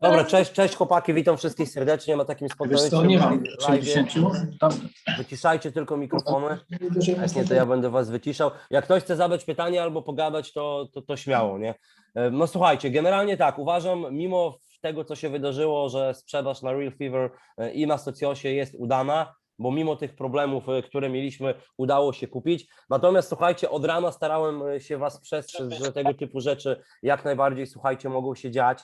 Dobra, cześć, cześć chłopaki, witam wszystkich serdecznie na takim co, spontanicznym nie mam live. 60. Tam, Wyciszajcie tylko mikrofony. Nie, to ja będę was wyciszał. Jak ktoś chce zadać pytanie albo pogadać, to, to, to śmiało, nie? E, No słuchajcie, generalnie tak, uważam, mimo tego, co się wydarzyło, że sprzedaż na Real Fever e, i na Sociosie jest udana, bo mimo tych problemów, e, które mieliśmy, udało się kupić. Natomiast słuchajcie, od rana starałem się was przestrzec, że tego typu rzeczy jak najbardziej, słuchajcie, mogą się dziać,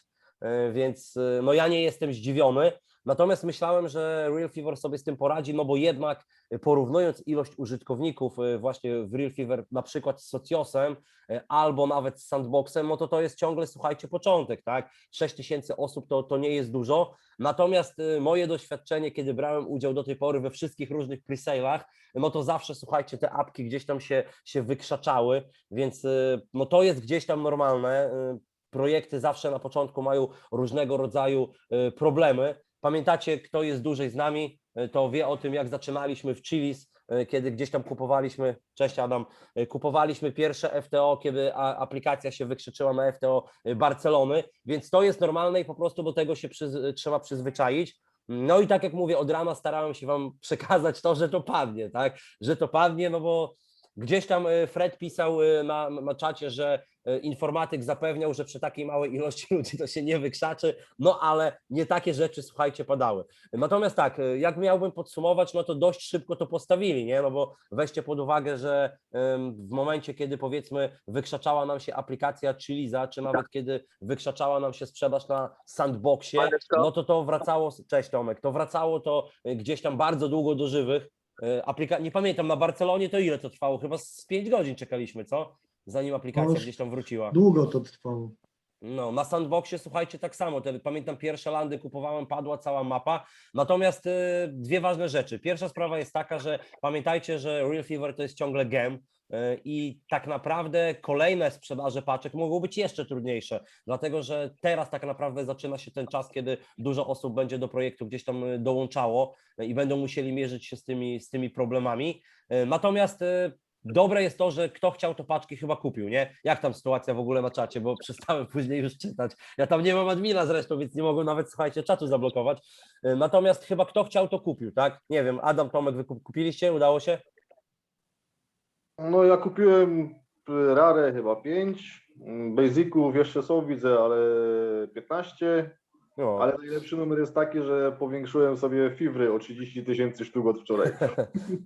więc e, no ja nie jestem zdziwiony. Natomiast myślałem, że Real Fever sobie z tym poradzi, no bo jednak e, porównując ilość użytkowników e, właśnie w Real Fever na przykład z Sociosem e, albo nawet z Sandboxem, no to to jest ciągle, słuchajcie, początek, tak? 6 tysięcy osób to, to nie jest dużo. Natomiast e, moje doświadczenie, kiedy brałem udział do tej pory we wszystkich różnych presale'ach, no to zawsze, słuchajcie, te apki gdzieś tam się, się wykrzaczały, więc e, no to jest gdzieś tam normalne. Projekty zawsze na początku mają różnego rodzaju e, problemy. Pamiętacie, kto jest dłużej z nami, e, to wie o tym, jak zaczynaliśmy w Chilis, e, kiedy gdzieś tam kupowaliśmy, cześć Adam, kupowaliśmy pierwsze FTO, kiedy aplikacja się wykrzyczyła na FTO Barcelony, więc to jest normalne i po prostu do tego się przyz- trzeba przyzwyczaić. No i tak jak mówię, od rana starałem się Wam przekazać to, że to padnie, tak? Że to padnie, no bo gdzieś tam e, Fred pisał e, na, na czacie, że e, informatyk zapewniał, że przy takiej małej ilości ludzi to się nie wykrzaczy, no ale nie takie rzeczy, słuchajcie, padały. Natomiast tak, jak miałbym podsumować, no to dość szybko to postawili, nie? No bo weźcie pod uwagę, że w momencie, kiedy powiedzmy wykrzaczała nam się aplikacja Chiliza, czy nawet kiedy wykrzaczała nam się sprzedaż na Sandboxie, no to to wracało, cześć Tomek, to wracało to gdzieś tam bardzo długo do żywych. E, Aplika- nie pamiętam, na Barcelonie to ile to trwało? Chyba z 5 godzin czekaliśmy, co? Zanim aplikacja No gdzieś tam wróciła. Długo to trwało. No, na sandboxie słuchajcie tak samo. Te, pamiętam pierwsze landy kupowałem, padła cała mapa. Natomiast y, dwie ważne rzeczy. Pierwsza sprawa jest taka, że pamiętajcie, że Real Fever to jest ciągle gem. Y, I tak naprawdę kolejne sprzedaże paczek mogą być jeszcze trudniejsze, dlatego że teraz tak naprawdę zaczyna się ten czas, kiedy dużo osób będzie do projektu gdzieś tam y, dołączało y, i będą musieli mierzyć się z tymi, z tymi problemami. Natomiast Dobre jest to, że kto chciał, to paczki chyba kupił, nie? Jak tam sytuacja w ogóle na czacie, bo przestałem później już czytać. Ja tam nie mam admina zresztą, więc nie mogłem nawet, słuchajcie, czatu zablokować. Natomiast chyba kto chciał, to kupił, tak? Nie wiem, Adam, Tomek, wy kup- kupiliście? Udało się? No ja kupiłem y, Rare chyba 5, Basiców jeszcze są widzę, ale 15, No. ale najlepszy numer jest taki, że powiększyłem sobie Fivry o 30 tysięcy sztuk od wczoraj.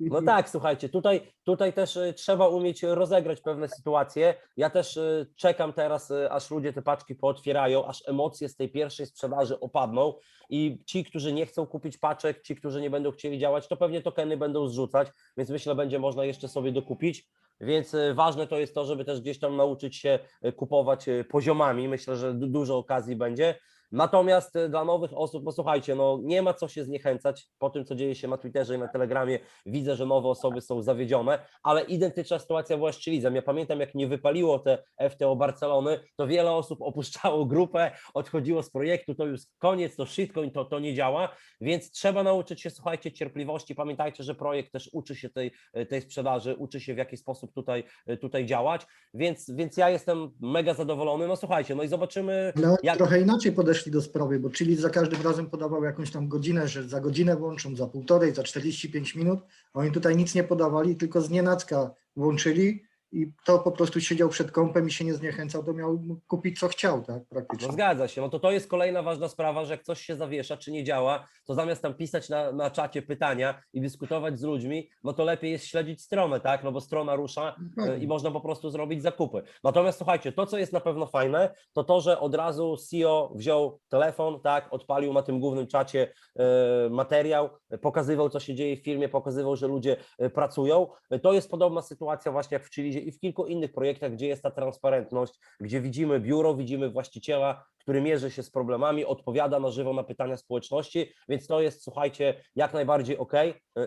No tak, słuchajcie, tutaj, tutaj też y, trzeba umieć rozegrać pewne sytuacje. Ja też y, czekam teraz, y, aż ludzie te paczki pootwierają, aż emocje z tej pierwszej sprzedaży opadną i ci, którzy nie chcą kupić paczek, ci, którzy nie będą chcieli działać, to pewnie tokeny będą zrzucać, więc myślę, będzie można jeszcze sobie dokupić. Więc ważne to jest to, żeby też gdzieś tam nauczyć się kupować poziomami. Myślę, że du- dużo okazji będzie. Natomiast y, dla nowych osób, no słuchajcie, no nie ma co się zniechęcać po tym, co dzieje się na Twitterze i na Telegramie. Widzę, że nowe osoby są zawiedzione, ale identyczna sytuacja była z Chilizem. Ja pamiętam, jak nie wypaliło te FTO Barcelony, to wiele osób opuszczało grupę, odchodziło z projektu, to już koniec, to shitcoin, to, to nie działa, więc trzeba nauczyć się, słuchajcie, cierpliwości. Pamiętajcie, że projekt też uczy się tej, tej sprzedaży, uczy się w jaki sposób tutaj, tutaj działać, więc, więc ja jestem mega zadowolony. No słuchajcie, no i zobaczymy, oni Jak- trochę inaczej podeszli do sprawy, bo czyli za każdym razem podawał jakąś tam godzinę, że za godzinę włączą, za półtorej, za 45 minut, a oni tutaj nic nie podawali, tylko z nienacka włączyli i to po prostu siedział przed kąpem i się nie zniechęcał, to miał kupić co chciał, tak No praktycznie. zgadza się, no to to jest kolejna ważna sprawa, że jak coś się zawiesza, czy nie działa, to zamiast tam pisać na, na czacie pytania i dyskutować z ludźmi, no to lepiej jest śledzić stronę, tak, no bo strona rusza e, i można po prostu zrobić zakupy. Natomiast słuchajcie, to co jest na pewno fajne, to to, że od razu CEO wziął telefon, tak, odpalił na tym głównym czacie e, materiał, pokazywał co się dzieje w firmie, pokazywał, że ludzie e, pracują. To jest podobna sytuacja właśnie jak w Chilizie i w kilku innych projektach, gdzie jest ta transparentność, gdzie widzimy biuro, widzimy właściciela, który mierzy się z problemami, odpowiada na żywo na pytania społeczności, więc to jest, słuchajcie, jak najbardziej ok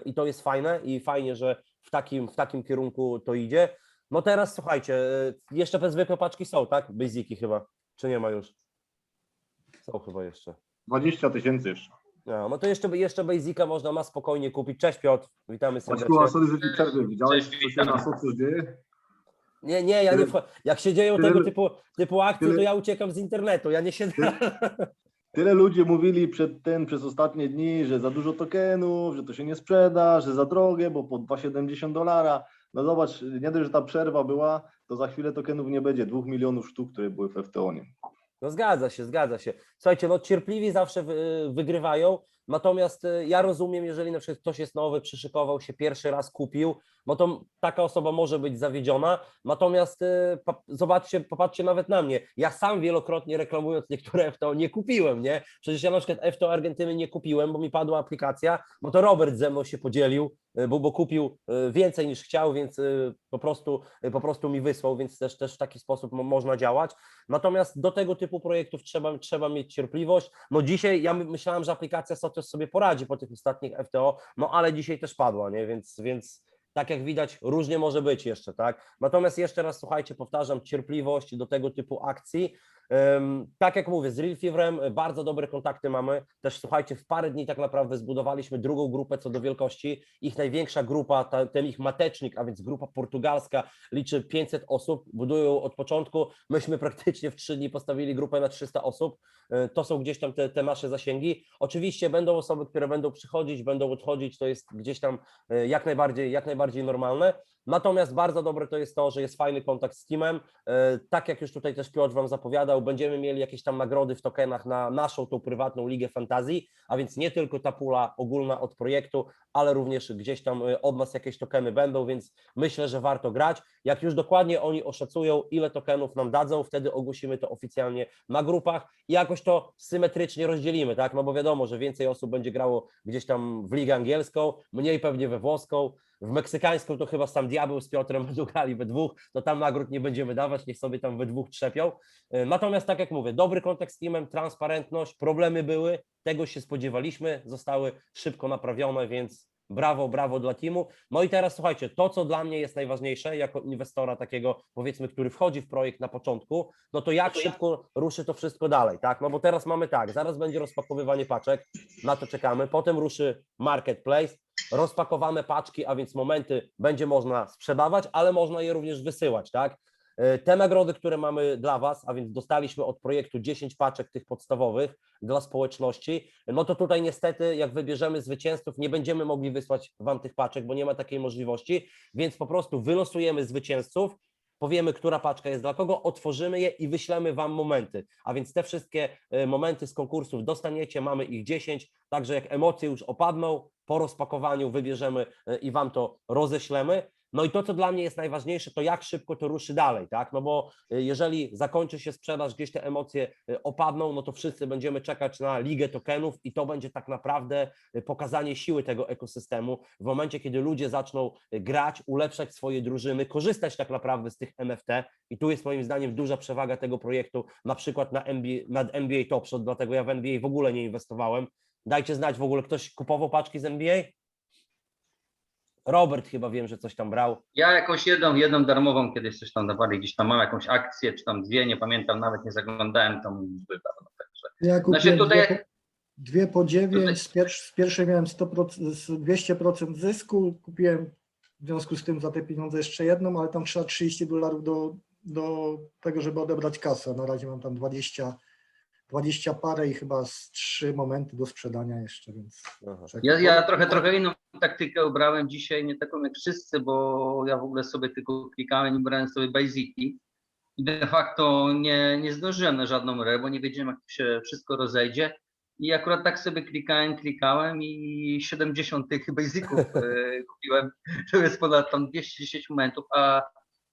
i to jest fajne i fajnie, że w takim, w takim kierunku to idzie. No teraz słuchajcie, e, jeszcze te zwykłe paczki są, tak? Basiki chyba, czy nie ma już? Są chyba jeszcze. 20 tysięcy jeszcze. No, no to jeszcze, jeszcze Basica można ma spokojnie kupić. Cześć Piotr, witamy serdecznie. sorry, że ci przerwę. Widziałeś, Cześć, co się na socu dzieje? Nie, nie, ja nie wcho- Jak się dzieją tego typu, typu akcje, to ja uciekam z internetu. Ja nie siedzę. Tyle ludzi mówili przed ten, przez ostatnie dni, że za dużo tokenów, że to się nie sprzeda, że za drogie, bo po 2,70 dolara. No zobacz, nie dość, że ta przerwa była, to za chwilę tokenów nie będzie, dwóch milionów sztuk, które były w FTO-nie. No zgadza się, zgadza się. Słuchajcie, no cierpliwi zawsze wy, wygrywają, natomiast y, ja rozumiem, jeżeli na przykład ktoś jest nowy, przyszykował się, pierwszy raz kupił, no to taka osoba może być zawiedziona, natomiast y, zobaczcie, popatrzcie nawet na mnie, ja sam wielokrotnie reklamując niektóre FTO nie kupiłem, nie? Przecież ja na przykład FTO Argentyny nie kupiłem, bo mi padła aplikacja, bo to Robert ze mną się podzielił, y, bo, bo kupił więcej niż chciał, więc po prostu, po prostu mi wysłał, więc też, też w taki sposób mo- można działać. Natomiast do tego typu projektów trzeba, trzeba mieć cierpliwość. No dzisiaj ja my- myślałem, że aplikacja Sotos sobie poradzi po tych ostatnich FTO, no ale dzisiaj też padła, nie? Więc, więc tak jak widać, różnie może być jeszcze, tak? Natomiast jeszcze raz słuchajcie, powtarzam, cierpliwość do tego typu akcji. Tak jak mówię, z Real Feverem y, bardzo dobre kontakty mamy. Też słuchajcie, w parę dni tak naprawdę zbudowaliśmy drugą grupę co do wielkości. Ich największa grupa, ten ich matecznik, a więc grupa portugalska, liczy 500 osób, budują od początku. Myśmy praktycznie w trzy dni postawili grupę na 300 osób. Y, To są gdzieś tam te, te nasze zasięgi. Oczywiście będą osoby, które będą przychodzić, będą odchodzić, to jest gdzieś tam y, jak najbardziej, jak najbardziej normalne. Natomiast bardzo dobre to jest to, że jest fajny kontakt z teamem. E, Tak jak już tutaj też Piotr Wam zapowiadał, będziemy mieli jakieś tam nagrody w tokenach na naszą tą prywatną ligę fantazji, a więc nie tylko ta pula ogólna od projektu, ale również gdzieś tam e, od nas jakieś tokeny będą, więc myślę, że warto grać. Jak już dokładnie oni oszacują, ile tokenów nam dadzą, wtedy ogłosimy to oficjalnie na grupach i jakoś to symetrycznie rozdzielimy, tak? No bo wiadomo, że więcej osób będzie grało gdzieś tam w ligę angielską, mniej pewnie we włoską, w meksykańską to chyba sam Diabeł z Piotrem będą grali we dwóch, to tam nagród nie będziemy dawać, niech sobie tam we dwóch trzepią. E, Natomiast tak jak mówię, dobry kontakt z teamem, transparentność, problemy były, tego się spodziewaliśmy, zostały szybko naprawione, więc brawo, brawo dla teamu. No i teraz słuchajcie, to co dla mnie jest najważniejsze jako inwestora takiego powiedzmy, który wchodzi w projekt na początku, no to jak szybko ruszy to wszystko dalej, tak? No bo teraz mamy tak, zaraz będzie rozpakowywanie paczek, na to czekamy, potem ruszy marketplace, rozpakowane paczki, a więc momenty będzie można sprzedawać, ale można je również wysyłać, tak? E, Te nagrody, które mamy dla Was, a więc dostaliśmy od projektu 10 paczek tych podstawowych dla społeczności, no to tutaj niestety, jak wybierzemy zwycięzców, nie będziemy mogli wysłać Wam tych paczek, bo nie ma takiej możliwości, więc po prostu wylosujemy zwycięzców, powiemy, która paczka jest dla kogo, otworzymy je i wyślemy Wam momenty. A więc te wszystkie e, momenty z konkursów dostaniecie, mamy ich 10, także jak emocje już opadną, po rozpakowaniu wybierzemy e, i Wam to roześlemy. No i to, co dla mnie jest najważniejsze, to jak szybko to ruszy dalej, tak? No bo e, jeżeli zakończy się sprzedaż, gdzieś te emocje e, opadną, no to wszyscy będziemy czekać na ligę tokenów i to będzie tak naprawdę pokazanie siły tego ekosystemu. W momencie, kiedy ludzie zaczną grać, ulepszać swoje drużyny, korzystać tak naprawdę z tych NFT i tu jest moim zdaniem duża przewaga tego projektu, na przykład na NBA, nad NBA Top Shot, dlatego ja w NBA w ogóle nie inwestowałem. Dajcie znać w ogóle, ktoś kupował paczki z NBA? Robert chyba wiem, że coś tam brał. Ja jakąś jedną, jedną darmową kiedyś coś tam dawali, gdzieś tam mam jakąś akcję, czy tam dwie, nie pamiętam, nawet nie zaglądałem tam były dawno, także. Ja kupiłem Znaczy tutaj- dwie, po, dwie po 9, tutaj- z, pierwsz, z pierwszej miałem 100%, z 200% zysku, kupiłem w związku z tym za te pieniądze jeszcze jedną, ale tam trzeba 30 dolarów do, do tego, żeby odebrać kasę. Na razie mam tam 20, 20 parę i chyba z trzy momenty do sprzedania jeszcze, więc Aha. Ja, ja trochę, trochę inną taktykę obrałem dzisiaj, nie taką jak wszyscy, bo ja w ogóle sobie tylko klikałem i brałem sobie basiki. I de facto nie, nie zdążyłem na żadną rę, bo nie wiedziałem, jak się wszystko rozejdzie. I akurat tak sobie klikałem, klikałem i 70 tych basiców e, kupiłem. To jest ponad tam 210 momentów, a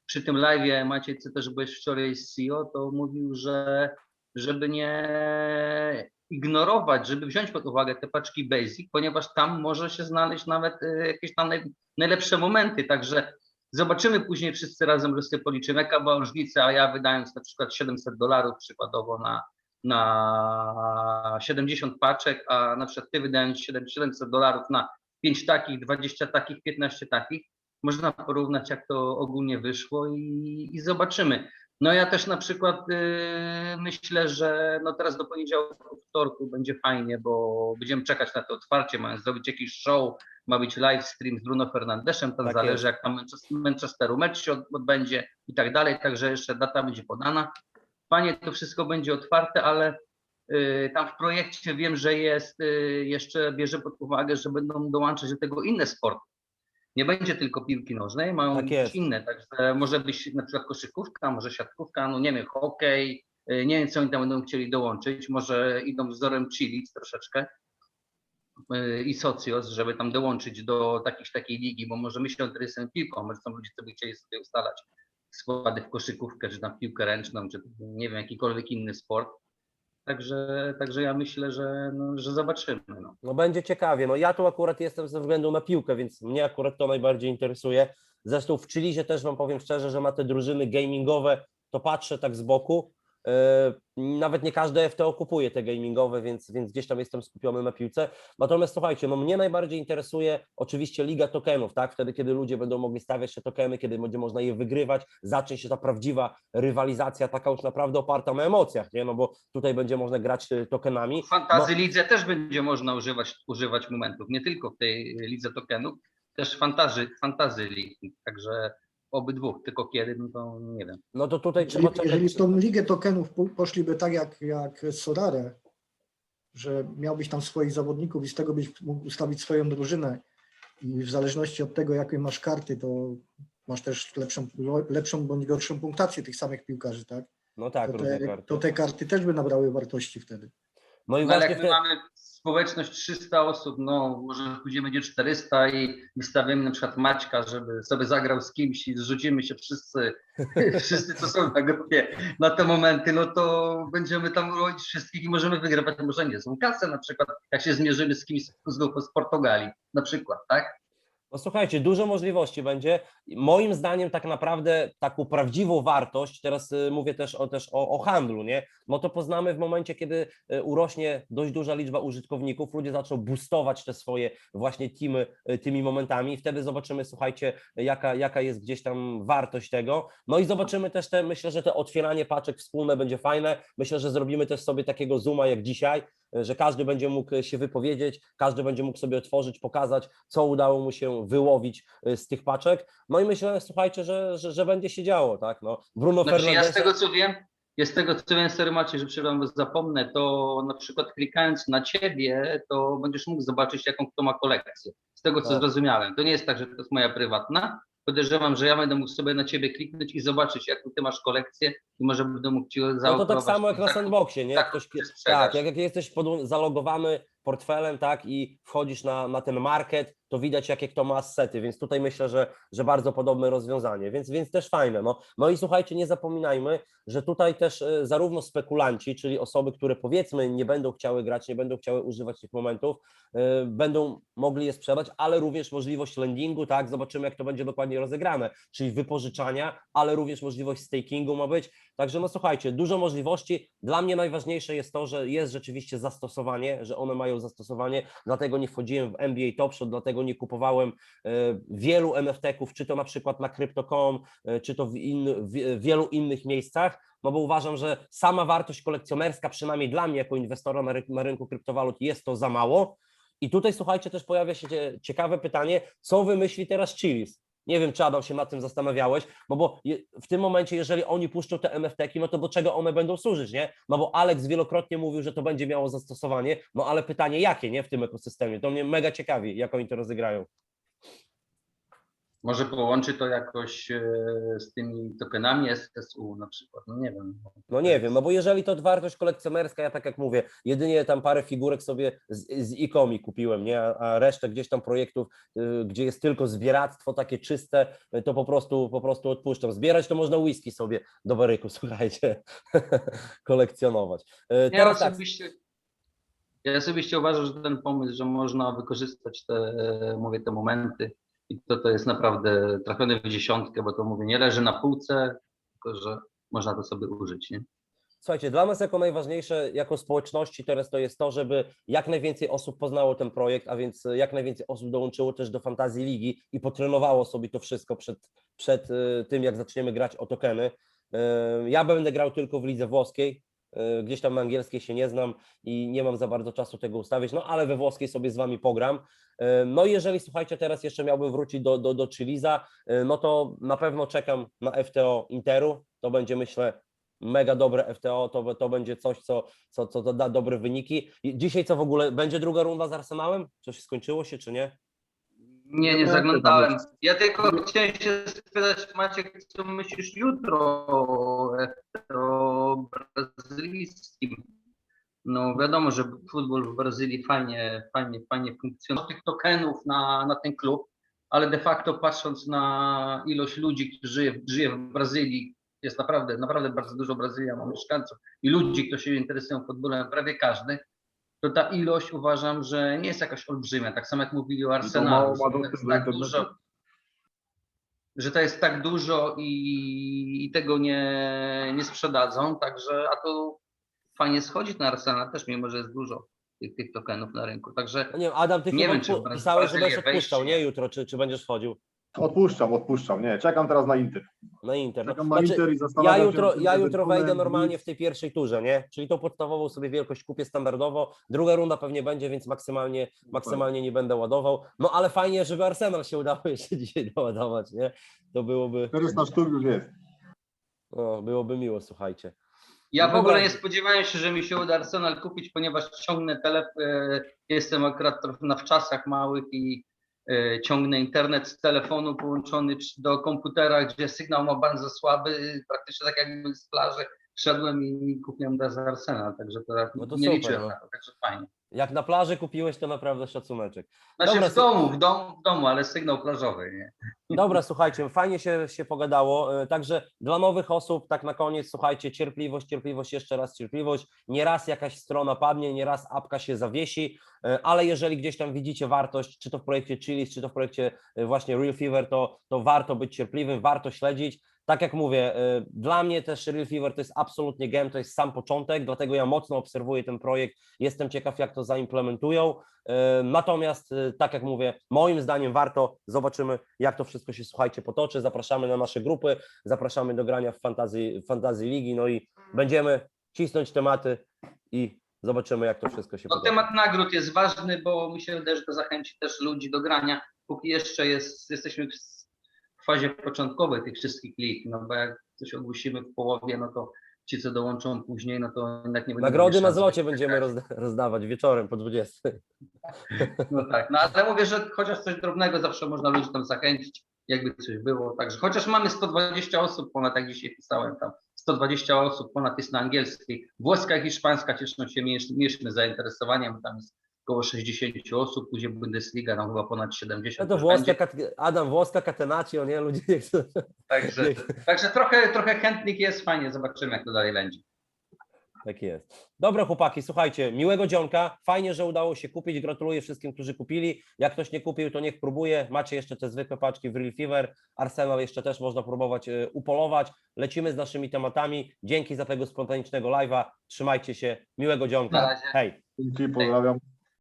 przy tym live'ie Maciej, ty też byłeś wczoraj z CEO, to mówił, że żeby nie ignorować, żeby wziąć pod uwagę te paczki basic, ponieważ tam może się znaleźć nawet e, jakieś tam naj, najlepsze momenty, także zobaczymy później wszyscy razem, że sobie policzymy, jaka była różnica, a ja wydając na przykład 700 dolarów przykładowo na, na 70 paczek, a na przykład ty wydając 7 700 dolarów na 5 takich, 20 takich, 15 takich, można porównać jak to ogólnie wyszło i, i zobaczymy. No ja też na przykład y, myślę, że no teraz do poniedziałku, wtorku będzie fajnie, bo będziemy czekać na to otwarcie, mają zrobić jakiś show, ma być live stream z Bruno Fernandeszem, tam Tak zależy jest. jak tam Manchester- Manchesteru mecz się od- odbędzie i tak dalej, także jeszcze data będzie podana. Fajnie to wszystko będzie otwarte, ale y, tam w projekcie wiem, że jest y, jeszcze bierze pod uwagę, że będą dołączać do tego inne sporty. Nie będzie tylko piłki nożnej, mają Tak być inne, także może być na przykład koszykówka, może siatkówka, no nie wiem, hokej, y, nie wiem co oni tam będą chcieli dołączyć, może idą wzorem Chilic troszeczkę y, i Socios, żeby tam dołączyć do jakiejś takiej ligi, bo może my się interesujemy piłką, może są ludzie, co by chcieli sobie ustalać składy w koszykówkę, czy na piłkę ręczną, czy nie wiem, jakikolwiek inny sport. Także, także ja myślę, że, no, że zobaczymy. No. No będzie ciekawie. No ja tu akurat jestem ze względu na piłkę, więc mnie akurat to najbardziej interesuje. Zresztą w Chilizie też wam powiem szczerze, że ma te drużyny gamingowe, to patrzę tak z boku. Yy, Nawet nie każde FTO kupuje te gamingowe, więc, więc gdzieś tam jestem skupiony na piłce. Natomiast słuchajcie, no mnie najbardziej interesuje oczywiście Liga Tokenów, tak? Wtedy, kiedy ludzie będą mogli stawiać się tokeny, kiedy będzie można je wygrywać, zacznie się ta prawdziwa rywalizacja, taka już naprawdę oparta na emocjach, nie? No bo tutaj będzie można grać y, tokenami. W fantazy lidze też będzie można używać, używać momentów, nie tylko w tej lidze tokenów, też fantazy, fantazy ligi. Także obydwu, tylko kiedy, no to nie wiem. No to tutaj Jeżeli, trzeba czekać. jeżeli w tą ligę tokenów po- poszliby tak jak, jak Sorare, że miałbyś tam swoich zawodników i z tego byś mógł ustawić swoją drużynę i w zależności od tego, jakie masz karty, to masz też lepszą, lepszą bądź gorszą punktację tych samych piłkarzy, tak? No tak, To różne te, karty. to te karty też by nabrały wartości wtedy. No i No, ale właśnie jak my te, mamy społeczność 300 osób, no może później będzie 400 i wystawiamy na przykład Maćka, żeby sobie zagrał z kimś i zrzucimy się wszyscy, wszyscy co są na grupie na te momenty, no to będziemy tam robić wszystkich i możemy wygrywać może nie złą kasę na przykład, jak się zmierzymy z kimś z z Portugalii na przykład, tak? No słuchajcie, dużo możliwości będzie. Moim zdaniem tak naprawdę taką prawdziwą wartość, teraz y, mówię też o, też o, o handlu, nie? No to poznamy w momencie, kiedy y, urośnie dość duża liczba użytkowników, ludzie zaczną boostować te swoje właśnie teamy y, tymi momentami i wtedy zobaczymy, słuchajcie, jaka, jaka jest gdzieś tam wartość tego. No i zobaczymy też te, myślę, że te otwieranie paczek wspólne będzie fajne. Myślę, że zrobimy też sobie takiego zooma jak dzisiaj, że każdy będzie mógł się wypowiedzieć, każdy będzie mógł sobie otworzyć, pokazać, co udało mu się wyłowić y, z tych paczek. No i myślę, słuchajcie, że, że, że będzie się działo, tak? No, Bruno Znaczy ja Fernandes. z tego co wiem, z tego co wiem, sorry Maciej, że przerwam, zapomnę, to na przykład klikając na ciebie, to będziesz mógł zobaczyć jaką kto ma kolekcję. Z tego co Tak. zrozumiałem. To nie jest tak, że to jest moja prywatna. Podejrzewam, że ja będę mógł sobie na ciebie kliknąć i zobaczyć jaką ty masz kolekcję i może będę mógł ci No to tak zaoferować samo jak na taką- sandboxie, nie? Jak taką ktoś, tak, jak, jak jesteś pod, zalogowany portfelem, tak, i wchodzisz na, na ten market, to widać, jakie kto ma assety, więc tutaj myślę, że, że bardzo podobne rozwiązanie, więc, więc też fajne. No. no i słuchajcie, nie zapominajmy, że tutaj też e, zarówno spekulanci, czyli osoby, które powiedzmy nie będą chciały grać, nie będą chciały używać tych momentów, e, będą mogli je sprzedać, ale również możliwość lendingu, tak, zobaczymy jak to będzie dokładnie rozegrane, czyli wypożyczania, ale również możliwość stakingu ma być, Także no słuchajcie, dużo możliwości. Dla mnie najważniejsze jest to, że jest rzeczywiście zastosowanie, że one mają zastosowanie, dlatego nie wchodziłem w NBA Top Shot, dlatego nie kupowałem e, wielu NFT-ków, czy to na przykład na Crypto.com, e, czy to w, in, w wielu innych miejscach, no bo uważam, że sama wartość kolekcjonerska, przynajmniej dla mnie jako inwestora na, na rynku kryptowalut jest to za mało. I tutaj słuchajcie, też pojawia się cie- ciekawe pytanie, co wymyśli teraz Chilis? Nie wiem, czy Adam się nad tym zastanawiałeś, no bo w tym momencie, jeżeli oni puszczą te NFT-ki, no to do czego one będą służyć, nie? No bo Alex wielokrotnie mówił, że to będzie miało zastosowanie, no ale pytanie jakie, nie, w tym ekosystemie? To mnie mega ciekawi, jak oni to rozegrają. Może połączy to jakoś e, z tymi tokenami SSU na przykład, no nie wiem. No nie wiem, no bo jeżeli to wartość kolekcjonerska, ja tak jak mówię, jedynie tam parę figurek sobie z, z ikomi kupiłem, nie, a resztę gdzieś tam projektów, y, gdzie jest tylko zbieractwo takie czyste, y, to po prostu, po prostu odpuszczam. Zbierać to można whisky sobie do baryku, słuchajcie, kolekcjonować. Y, Ja Teraz tak, osobiście, ja osobiście uważam, że ten pomysł, że można wykorzystać te, e, mówię, te momenty i to, to jest naprawdę trafione w dziesiątkę, bo to mówię, nie leży na półce, tylko że można to sobie użyć, nie? Słuchajcie, dla nas jako najważniejsze, jako społeczności teraz to jest to, żeby jak najwięcej osób poznało ten projekt, a więc jak najwięcej osób dołączyło też do fantazji ligi i potrenowało sobie to wszystko przed, przed y, tym, jak zaczniemy grać o tokeny. Y, Ja będę grał tylko w lidze włoskiej, y, gdzieś tam na angielskiej się nie znam i nie mam za bardzo czasu tego ustawić, no ale we włoskiej sobie z wami pogram. Y, No i jeżeli słuchajcie, teraz jeszcze miałbym wrócić do, do, do Chiliza, y, no to na pewno czekam na FTO Interu, to będzie myślę mega dobre FTO, to, to będzie coś, co, co, co da dobre wyniki. Dzisiaj co w ogóle, będzie druga runda z Arsenałem? Coś skończyło się, czy nie? Nie, nie No, zaglądałem. Ja tylko chciałem się spytać, Maciek, co myślisz jutro o, o brazylijskim? No wiadomo, że futbol w Brazylii fajnie, fajnie, fajnie funkcjonuje. Tych tokenów na, na ten klub, ale de facto patrząc na ilość ludzi, którzy żyje, żyje w Brazylii, jest naprawdę, naprawdę bardzo dużo Brazylia ma mieszkańców i ludzi, którzy się interesują futbolem, prawie każdy, to ta ilość uważam, że nie jest jakaś olbrzymia. Tak samo jak mówili o Arsenalu, to tak dużo, że to jest tak dużo i, i tego nie, nie sprzedadzą, także a to fajnie schodzić na Arsenal też, mimo że jest dużo tych, tych tokenów na rynku. Także No nie wiem, Adam, ty Nie wiem, czy pisałeś, że będziesz odpuszczał, czy nie jutro, czy, czy będziesz wchodził Odpuszczam, odpuszczam. Nie, czekam teraz na Inter. na Inter. No, Czekam na znaczy, Inter i ja zastanawiam jutro, się, ja jutro wejdę normalnie w tej pierwszej turze, nie? Czyli tą podstawową sobie wielkość kupię standardowo. Druga runda pewnie będzie, więc maksymalnie, maksymalnie nie będę ładował. No ale fajnie, żeby Arsenal się udało jeszcze dzisiaj doładować, nie? To byłoby, 400 sztuk już jest. no, byłoby miło, słuchajcie. Ja w Dobra. ogóle nie spodziewałem się, że mi się uda Arsenal kupić, ponieważ ciągnę telefon, jestem akurat na wczasach małych i e, ciągnę internet z telefonu połączony do komputera, gdzie sygnał ma bardzo słaby, praktycznie tak jakby z plaży wszedłem i kupiłem teraz Arsenal, także to, No to nie super, liczyłem no. na to, także fajnie. Jak na plaży kupiłeś, to naprawdę szacuneczek. Znaczy Dobra, w domu, w domu, w domu, ale sygnał plażowy, nie? Dobra, słuchajcie, fajnie się, się pogadało. E, Także dla nowych osób, tak na koniec, słuchajcie, cierpliwość, cierpliwość, jeszcze raz cierpliwość. Nieraz jakaś strona padnie, nieraz apka się zawiesi, e, ale jeżeli gdzieś tam widzicie wartość, czy to w projekcie Chilis, czy to w projekcie e, właśnie Real Fever, to, to warto być cierpliwym, warto śledzić. Tak jak mówię, e, dla mnie też Real Fever to jest absolutnie game, to jest sam początek, dlatego ja mocno obserwuję ten projekt, jestem ciekaw, jak to zaimplementują. E, Natomiast, e, tak jak mówię, moim zdaniem warto, zobaczymy, jak to wszystko się, słuchajcie, potoczy. Zapraszamy na nasze grupy, zapraszamy do grania w Fantazji, fantazji Ligi, no i będziemy cisnąć tematy i zobaczymy, jak to wszystko się No, potoczy. temat nagród jest ważny, bo mi się wydaje, że to zachęci też ludzi do grania, póki jeszcze jest, jesteśmy w fazie początkowej tych wszystkich lig, no bo jak coś ogłosimy w połowie, no to ci, co dołączą później, no to jednak nie będą Nagrody na zlocie będziemy rozda- rozdawać wieczorem po 20. No tak, no ale mówię, że chociaż coś drobnego zawsze można ludzi tam zachęcić, jakby coś było, także chociaż mamy 120 osób ponad, jak dzisiaj pisałem tam, 120 osób ponad jest na angielskiej, włoska i hiszpańska cieszą się mniejsz- mniejszym zainteresowaniem, tam jest około 60 osób, później Bundesliga, tam chyba ponad 70 No to już włoska, kat- Adam, włoska catenaccio, nie? Ludzie nie chcą. Także, także trochę, trochę chętnych jest, fajnie, zobaczymy jak to dalej będzie. Tak jest. Dobra, chłopaki, słuchajcie, miłego dzionka. Fajnie, że udało się kupić. Gratuluję wszystkim, którzy kupili. Jak ktoś nie kupił, to niech próbuje. Macie jeszcze te zwykłe paczki w Real Fever. Arsenal jeszcze też można próbować e, upolować. Lecimy z naszymi tematami. Dzięki za tego spontanicznego live'a. Trzymajcie się. Miłego dzionka. Hej. Dzięki, pozdrawiam.